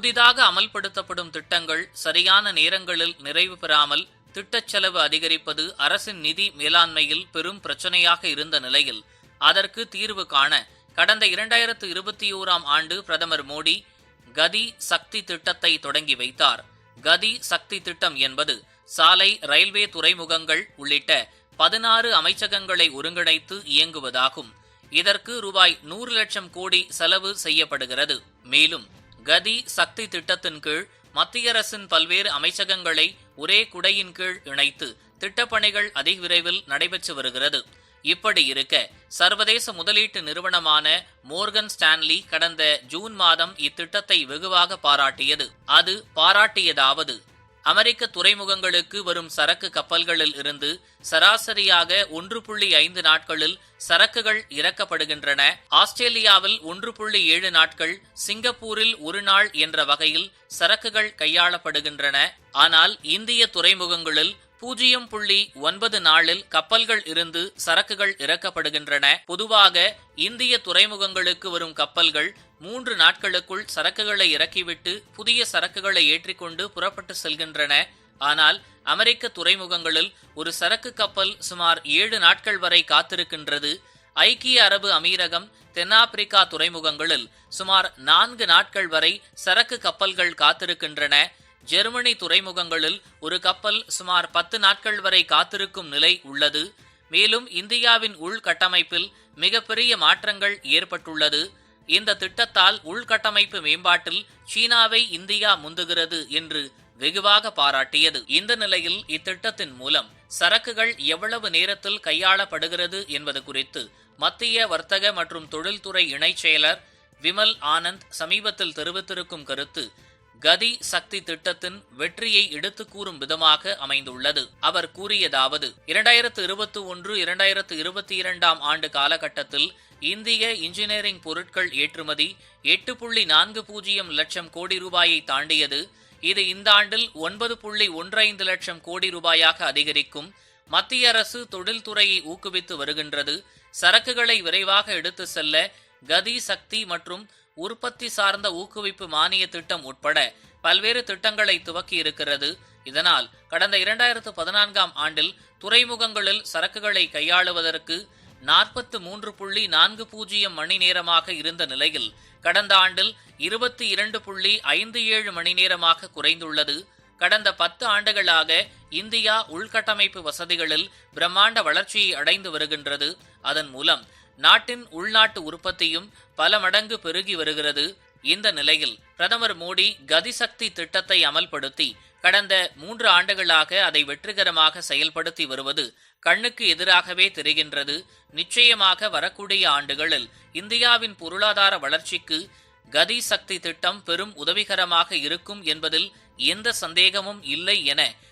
புதிதாக அமல்படுத்தப்படும் திட்டங்கள் சரியான நேரங்களில் நிறைவு பெறாமல் திட்டச் செலவு அதிகரிப்பது அரசின் நிதி மேலாண்மையில் பெரும் பிரச்சனையாக இருந்த நிலையில் அதற்கு தீர்வு காண கடந்த இரண்டாயிரத்து இருபத்தி ஓராம் ஆண்டு பிரதமர் மோடி கதி சக்தி திட்டத்தை தொடங்கி வைத்தார். கதி சக்தி திட்டம் என்பது சாலை ரயில்வே துறைமுகங்கள் உள்ளிட்ட பதினாறு அமைச்சகங்களை ஒருங்கிணைத்து இயங்குவதாகும். இதற்கு ரூபாய் நூறு லட்சம் கோடி செலவு செய்யப்படுகிறது. மேலும் கதி சக்தி திட்டத்தின் கீழ் மத்திய அரசின் பல்வேறு அமைச்சகங்களை ஒரே குடையின் கீழ் இணைத்து திட்டப்பணிகள் அதிவிரைவில் நடைபெற்று வருகிறது. இப்படி இருக்க சர்வதேச முதலீட்டு நிறுவனமான மோர்கன் ஸ்டான்லி கடந்த ஜூன் மாதம் இத்திட்டத்தை வெகுவாக பாராட்டியது. அது பாராட்டியதாவது அமெரிக்க துறைமுகங்களுக்கு வரும் சரக்கு கப்பல்களில் இருந்து சராசரியாக ஒன்று புள்ளி ஐந்து நாட்களில் சரக்குகள் இறக்கப்படுகின்றன. ஆஸ்திரேலியாவில் ஒன்று புள்ளி ஏழு நாட்கள் சிங்கப்பூரில் ஒரு நாள் என்ற வகையில் சரக்குகள் கையாளப்படுகின்றன. ஆனால் இந்திய துறைமுகங்களில் பூஜ்ஜியம் புள்ளி ஒன்பது நாளில் கப்பல்கள் இருந்து சரக்குகள் இறக்கப்படுகின்றன. பொதுவாக இந்திய துறைமுகங்களுக்கு வரும் கப்பல்கள் மூன்று நாட்களுக்குள் சரக்குகளை இறக்கிவிட்டு புதிய சரக்குகளை ஏற்றிக்கொண்டு புறப்பட்டு செல்கின்றன. ஆனால் அமெரிக்க துறைமுகங்களில் ஒரு சரக்கு கப்பல் சுமார் ஏழு நாட்கள் வரை காத்திருக்கின்றது. ஐக்கிய அரபு அமீரகம் தென்னாப்பிரிக்கா துறைமுகங்களில் சுமார் நான்கு நாட்கள் வரை சரக்கு கப்பல்கள் காத்திருக்கின்றன. ஜெர்மனி துறைமுகங்களில் ஒரு கப்பல் சுமார் பத்து நாட்கள் வரை காத்திருக்கும் நிலை உள்ளது. மேலும் இந்தியாவின் உள்கட்டமைப்பில் மிகப்பெரிய மாற்றங்கள் ஏற்பட்டுள்ளது. இந்த திட்டத்தால் உள்கட்டமைப்பு மேம்பாட்டில் சீனாவை இந்தியா முந்துகிறது என்று வெகுவாக பாராட்டியது. இந்த நிலையில் இத்திட்டத்தின் மூலம் சரக்குகள் எவ்வளவு நேரத்தில் கையாளப்படுகிறது என்பது குறித்து மத்திய வர்த்தக மற்றும் தொழில்துறை இணைச் செயலர் விமல் ஆனந்த் சமீபத்தில் தெரிவித்திருக்கும் கருத்து கதி சக்தி திட்டத்தின் வெற்றியை எடுத்து கூறும் விதமாக அமைந்துள்ளது. அவர் கூறியதாவது இரண்டாயிரத்து இருபத்தி ஒன்று இரண்டாயிரத்து இருபத்தி இரண்டாம் ஆண்டு காலகட்டத்தில் இந்திய இன்ஜினியரிங் பொருட்கள் ஏற்றுமதி எட்டு புள்ளி நான்கு பூஜ்ஜியம் லட்சம் கோடி ரூபாயை தாண்டியது. இது இந்த ஆண்டில் ஒன்பது புள்ளி ஒன்றைந்து லட்சம் கோடி ரூபாயாக அதிகரிக்கும். மத்திய அரசு தொழில்துறையை ஊக்குவித்து வருகின்றது. சரக்குகளை விரைவாக எடுத்து செல்ல கதி சக்தி மற்றும் உற்பத்தி சார்ந்த ஊக்குவிப்பு மானிய திட்டம் உட்பட பல்வேறு திட்டங்களை துவக்கி இருக்கிறது. இதனால் கடந்த இரண்டாயிரத்து பதினான்காம் ஆண்டில் துறைமுகங்களில் சரக்குகளை கையாளுவதற்கு நாற்பத்து மூன்று புள்ளி நான்கு பூஜ்ஜியம் மணி நேரமாக இருந்த நிலையில் கடந்த ஆண்டில் இருபத்தி இரண்டு புள்ளி ஐந்து ஏழு மணி நேரமாக குறைந்துள்ளது. கடந்த பத்து ஆண்டுகளாக இந்தியா உள்கட்டமைப்பு வசதிகளில் பிரம்மாண்ட வளர்ச்சியை அடைந்து வருகின்றது. அதன் மூலம் நாட்டின் உள்நாட்டு உற்பத்தியும் பல மடங்கு பெருகி வருகிறது. இந்த நிலையில் பிரதமர் மோடி கதிசக்தி திட்டத்தை அமல்படுத்தி கடந்த மூன்று ஆண்டுகளாக அதை வெற்றிகரமாக செயல்படுத்தி வருவது கண்ணுக்கு எதிராகவே தெரிகின்றது. நிச்சயமாக வரக்கூடிய ஆண்டுகளில் இந்தியாவின் பொருளாதார வளர்ச்சிக்கு கதி சக்தி திட்டம் பெரும் உதவிகரமாக இருக்கும் என்பதில் எந்த சந்தேகமும் இல்லை என